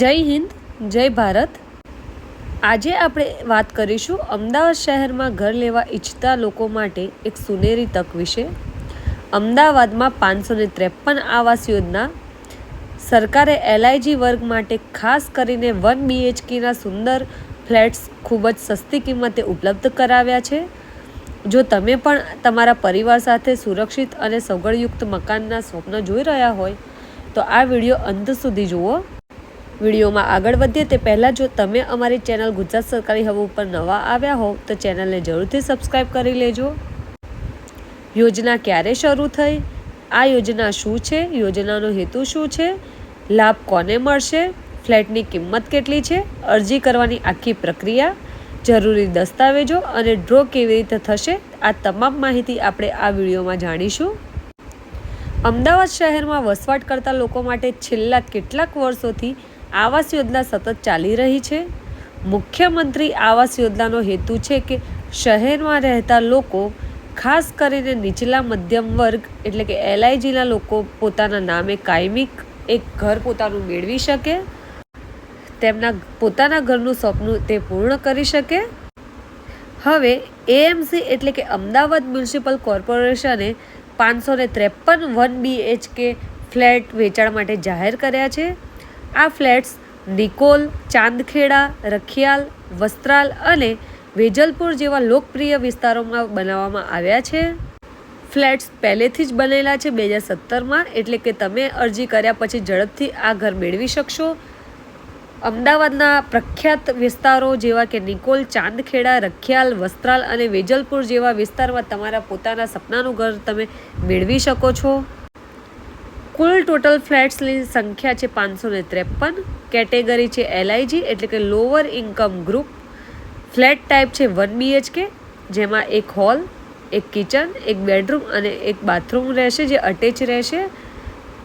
જય હિન્દ, જય ભારત. આજે આપણે વાત કરીશું અમદાવાદ શહેરમાં ઘર લેવા ઈચ્છતા લોકો માટે એક સુનેરી તક વિશે. અમદાવાદમાં પાંચસો ને ત્રેપન આવાસ યોજના. સરકારે એલઆઈજી વર્ગ માટે ખાસ કરીને વન બીએચકેના સુંદર ફ્લેટ્સ ખૂબ જ સસ્તી કિંમતે ઉપલબ્ધ કરાવ્યા છે. જો તમે પણ તમારા પરિવાર સાથે સુરક્ષિત અને સગવડયુક્ત મકાનના સ્વપ્ન જોઈ રહ્યા હોય, તો આ વીડિયો અંત સુધી જુઓ. વિડીયોમાં આગળ વધીએ તે પહેલાં જો તમે અમારી ચેનલ ગુજરાત સરકારી હવા ઉપર નવા આવ્યા હોવ તો ચેનલને જરૂરથી સબસ્ક્રાઈબ કરી લેજો. યોજના ક્યારે શરૂ થઈ? આ યોજના શું છે? યોજનાનો હેતુ શું છે? લાભ કોને મળશે? ફ્લેટની કિંમત કેટલી છે? અરજી કરવાની આખી પ્રક્રિયા? જરૂરી દસ્તાવેજો અને ડ્રો કેવી રીતે થશે? આ તમામ માહિતી આપણે આ વિડીયોમાં જાણીશું. અમદાવાદ શહેરમાં વસવાટ કરતા લોકો માટે છેલ્લા કેટલાક વર્ષોથી આવાસ યોજના સતત ચાલી રહી છે. મુખ્યમંત્રી આવાસ યોજનાનો હેતુ છે કે શહેરમાં રહેતા લોકો, ખાસ કરીને નીચલા મધ્યમ વર્ગ, એટલે કે એલઆઈજીના લોકો પોતાના નામે કાયમી એક ઘર પોતાનું મેળવી શકે, તેમના પોતાના ઘરનું સપનું તે પૂર્ણ કરી શકે. હવે એએમસી એટલે કે અમદાવાદ મ્યુનિસિપલ કોર્પોરેશને પાંચસો ત્રેપન વન બીએચકે ફ્લેટ વેચાણ માટે જાહેર કર્યા છે. આ ફ્લેટ્સ નિકોલ ચાંદખેડા, રખિયાલ, વસ્ત્રાલ અને વેજલપુર જેવા લોકપ્રિય વિસ્તારોમાં બનાવવામાં આવ્યા છે. ફ્લેટ્સ પહેલેથી જ બનેલા છે બે હજાર સત્તરમાં, એટલે કે તમે અરજી કર્યા પછી ઝડપથી આ ઘર મેળવી શકશો. અમદાવાદના પ્રખ્યાત વિસ્તારો જેવા કે નિકોલ ચાંદખેડા, રખિયાલ, વસ્ત્રાલ અને વેજલપુર જેવા વિસ્તારમાં તમારા પોતાના સપનાનું ઘર તમે મેળવી શકો છો. કુલ ટોટલ ફ્લેટ્સની સંખ્યા છે પાંચસો ને ત્રેપન. કેટેગરી છે એલઆઈજી એટલે કે lower income group flat type છે વન બીએચકે જેમાં એક હોલ એક કિચન એક બેડરૂમ અને એક બાથરૂમ રહેશે જે અટેચ રહેશે.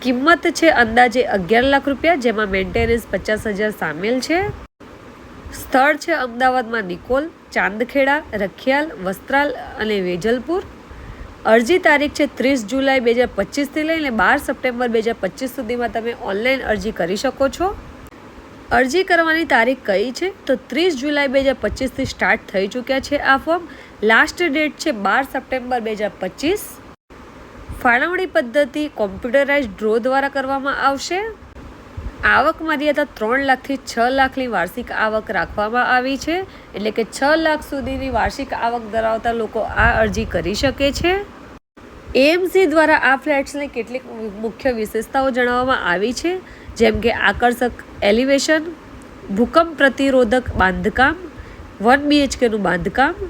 કિંમત છે અંદાજે અગિયાર લાખ રૂપિયા, જેમાં મેન્ટેનન્સ પચાસ હજાર સામેલ છે. સ્થળ છે અમદાવાદમાં નિકોલ, ચાંદખેડા, રખિયાલ, વસ્ત્રાલ અને વેજલપુર. અરજી તારીખ છે ત્રીસ જુલાઈ બે હજાર પચીસથી લઈને બાર સપ્ટેમ્બર બે હજાર પચીસ સુધીમાં તમે ઓનલાઈન અરજી કરી શકો છો. અરજી કરવાની તારીખ કઈ છે? તો ત્રીસ જુલાઈ બે હજાર પચીસથી સ્ટાર્ટ થઈ ચૂક્યા છે આ ફોર્મ. લાસ્ટ ડેટ છે બાર સપ્ટેમ્બર બે હજાર પચીસ. ફાળવણી પદ્ધતિ કોમ્પ્યુટરાઇઝ ડ્રો દ્વારા કરવામાં આવશે. આવક મર્યાદા ત્રણ લાખથી છ લાખની વાર્ષિક આવક રાખવામાં આવી છે. એટલે કે છ લાખ સુધીની વાર્ષિક આવક ધરાવતા લોકો આ અરજી કરી શકે છે. એએમસી દ્વારા આ ફ્લેટ્સની કેટલીક મુખ્ય વિશેષતાઓ જણાવવામાં આવી છે. જેમ કે આકર્ષક એલિવેશન, ભૂકંપ પ્રતિરોધક બાંધકામ, વન બીએચકેનું બાંધકામ,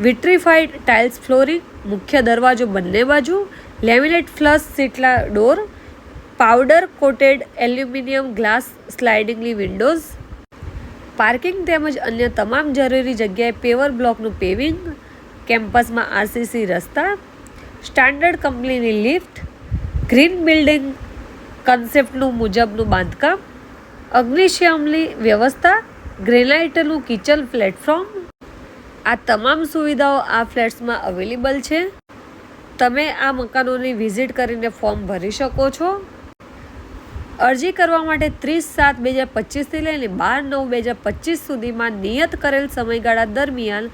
વિટ્રીફાઈડ ટાઇલ્સ ફ્લોરિંગ, મુખ્ય દરવાજો બંને બાજુ, laminate flush સીટલા door powder coated aluminium glass સ્લાઇડિંગલી windows, parking તેમજ અન્ય તમામ જરૂરી જગ્યાએ પેવર બ્લોકનું પેવિંગ, કેમ્પસમાં આરસીસી રસ્તા, સ્ટાન્ડર્ડ કંપનીની લિફ્ટ, ગ્રીન બિલ્ડિંગ કન્સેપ્ટનું મુજબનું બાંધકામ અગ્નિશમની વ્યવસ્થા, ગ્રેનાઇટનું કિચન પ્લેટફોર્મ. આ તમામ સુવિધાઓ આ ફ્લેટ્સમાં અવેલેબલ છે. તમે આ મકાનોની વિઝિટ કરીને ફોર્મ ભરી શકો છો. અરજી કરવા માટે ત્રીસ સાત બે હજાર પચીસથી લઈને બાર નવ બે હજાર પચીસ સુધીમાં નિયત કરેલ સમયગાળા દરમિયાન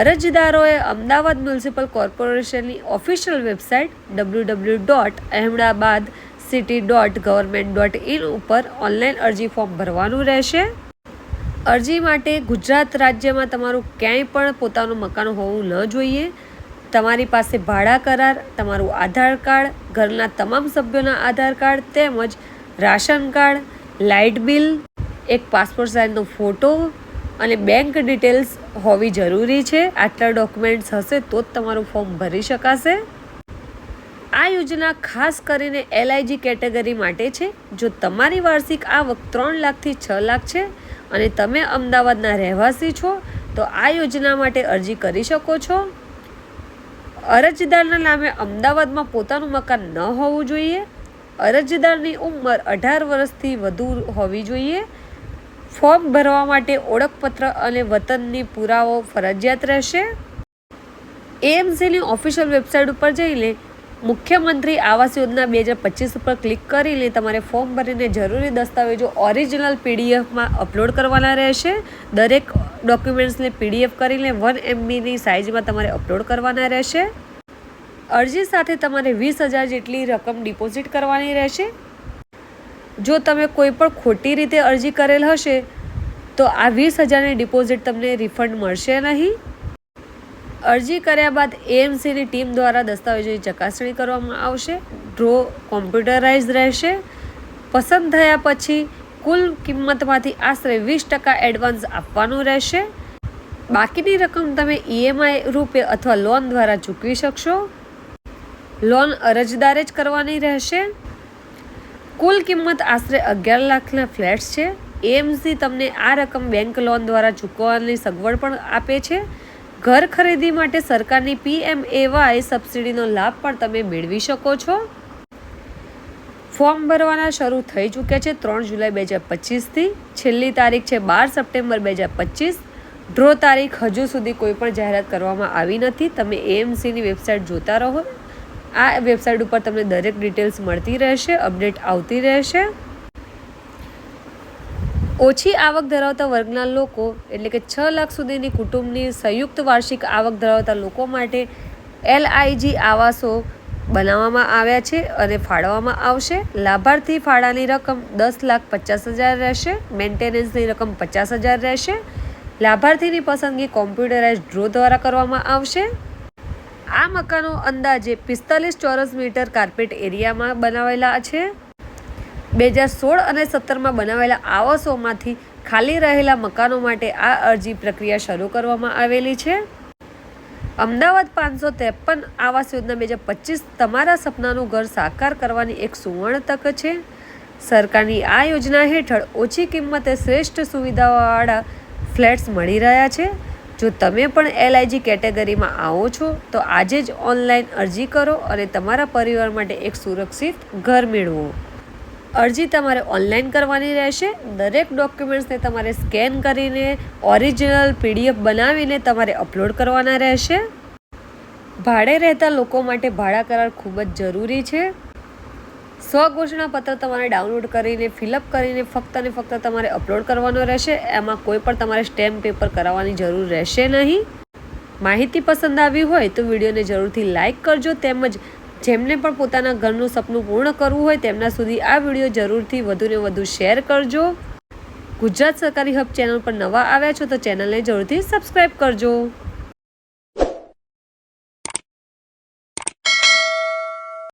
અરજદારોએ અમદાવાદ મ્યુનિસિપલ કોર્પોરેશનની official website W W dot Ahmedabad city dot government dot in ઉપર ઓનલાઈન અરજી ફોર્મ ભરવાનું રહેશે. અરજી માટે ગુજરાત રાજ્યમાં તમારું ક્યાંય પણ પોતાનું મકાન હોવું ન જોઈએ. તમારી પાસે ભાડા કરાર, તમારું આધાર કાર્ડ, ઘરના તમામ સભ્યોના આધાર કાર્ડ તેમજ રાશન કાર્ડ, લાઇટ બિલ, એક પાસપોર્ટ સાઇઝનો ફોટો અને બેંક ડિટેલ્સ હોવી જરૂરી છે. આટલા ડોક્યુમેન્ટ્સ હશે તો જ તમારું ફોર્મ ભરી શકાશે. આ યોજના ખાસ કરીને એલઆઈજી કેટેગરી માટે છે. જો તમારી વાર્ષિક આવક ત્રણ લાખથી છ લાખ છે અને તમે અમદાવાદના રહેવાસી છો, તો આ યોજના માટે અરજી કરી શકો છો. અરજદારના નામે અમદાવાદમાં પોતાનું મકાન ન હોવું જોઈએ. અરજદારની ઉંમર અઢાર વર્ષથી વધુ હોવી જોઈએ. ફોર્મ ભરવા માટે ઓળખપત્ર અને વતનની પુરાવો ફરજિયાત રહેશે. એએમસીની ઓફિશિયલ વેબસાઇટ ઉપર જઈને મુખ્યમંત્રી આવાસ યોજના બે હજાર પચીસ ઉપર ક્લિક કરીને તમારે ફોર્મ ભરીને જરૂરી દસ્તાવેજો ઓરિજિનલ પીડીએફમાં અપલોડ કરવાના રહેશે. દરેક ડોક્યુમેન્ટ્સને પીડીએફ કરીને વન એમબીની સાઇઝમાં તમારે અપલોડ કરવાના રહેશે. અરજી સાથે તમારે વીસ હજાર જેટલી રકમ ડિપોઝિટ કરવાની રહેશે. જો તમે કોઈ પણ ખોટી રીતે અરજી કરેલ હશે, તો આ વીસ હજારની ડિપોઝિટ તમને રિફંડ મળશે નહીં. અરજી કર્યા બાદ એએમસીની ટીમ દ્વારા દસ્તાવેજોની ચકાસણી કરવામાં આવશે. ડ્રો કોમ્પ્યુટરાઇઝ રહેશે. પસંદ થયા પછી કુલ કિંમતમાંથી આશરે વીસ ટકા એડવાન્સ આપવાનું રહેશે. બાકીની રકમ તમે ઈએમઆઈ રૂપે અથવા લોન દ્વારા ચૂકવી શકશો. લોન અરજદારે જ કરવાની રહેશે? કુલ કિંમત આશરે અગિયાર લાખના ફ્લેટ્સ છે. એએમસી તમને આ રકમ બેંક લોન દ્વારા ચૂકવવાની સગવડ પણ આપે છે. ઘર ખરીદી માટે સરકારની પીએમએવાય સબસિડીનો લાભ પણ તમે મેળવી શકો છો. ફોર્મ ભરવાના શરૂ થઈ ચૂક્યા છે ત્રણ જુલાઈ બે હજાર પચીસથી. છેલ્લી તારીખ છે બાર સપ્ટેમ્બર બે હજાર પચીસ. ડ્રો તારીખ હજુ સુધી કોઈ પણ જાહેરાત કરવામાં આવી નથી. તમે એએમસીની વેબસાઇટ જોતા રહો. આ વેબસાઇટ ઉપર તમને દરેક ડિટેલ્સ મળતી રહેશે, અપડેટ આવતી રહેશે. ઓછી આવક ધરાવતા વર્ગના લોકો, એટલે કે છ લાખ સુધીની કુટુંબની સંયુક્ત વાર્ષિક આવક ધરાવતા લોકો માટે એલઆઈજી આવાસો બનાવવામાં આવ્યા છે અને ફાળવવામાં આવશે. લાભાર્થી ફાળાની રકમ દસ લાખ પચાસ હજાર રહેશે, મેન્ટેનન્સની રકમ પચાસ હજાર રહેશે. લાભાર્થીની પસંદગી કોમ્પ્યુટરાઇઝ ડ્રો દ્વારા કરવામાં આવશે. આ મકાનો અંદાજે પિસ્તાલીસ ચોરસ મીટર કાર્પેટ એરિયામાં બનાવેલા છે. બે હજાર સોળ અને સત્તરમાં બનાવેલા આવાસોમાંથી ખાલી રહેલા મકાનો માટે આ અરજી પ્રક્રિયા શરૂ કરવામાં આવેલી છે. અમદાવાદ પાંચસો ત્રેપન આવાસ યોજના બે હજાર પચીસ તમારા સપનાનું ઘર સાકાર કરવાની એક સુવર્ણ તક છે. સરકારની આ યોજના હેઠળ ઓછી કિંમતે શ્રેષ્ઠ સુવિધાવાળા ફ્લેટ્સ મળી રહ્યા છે. જો તમે પણ એલઆઈજી કેટેગરીમાં આવો છો, તો આજે જ ઓનલાઈન અરજી કરો અને તમારા પરિવાર માટે એક સુરક્ષિત ઘર મેળવો. અરજી તમારે ઓનલાઈન કરવાની રહેશે. દરેક ડોક્યુમેન્ટ્સને તમારે સ્કેન કરીને ઓરિજિનલ પીડીએફ બનાવીને તમારે અપલોડ કરવાના રહેશે. ભાડે રહેતા લોકો માટે ભાડા કરાર ખૂબ જ જરૂરી છે. સ્વઘોષણા પત્ર તમારે ડાઉનલોડ કરીને ફિલઅપ કરીને ફક્ત અને ફક્ત તમારે અપલોડ કરવાનો રહેશે. એમાં કોઈ પણ તમારે સ્ટેમ્પ પેપર કરાવવાની જરૂર રહેશે નહીં. માહિતી પસંદ આવી હોય તો વિડીયોને જરૂરથી લાઇક કરજો તેમજ જેમને પણ પોતાના ઘરનું સપનું પૂર્ણ કરવું હોય તેમના સુધી આ વીડિયો જરૂરથી વધુને વધુ શેર કરજો. ગુજરાત સરકારી હબ ચેનલ પર નવા આવ્યા છો તો ચેનલને જરૂરથી સબસ્ક્રાઈબ કરજો.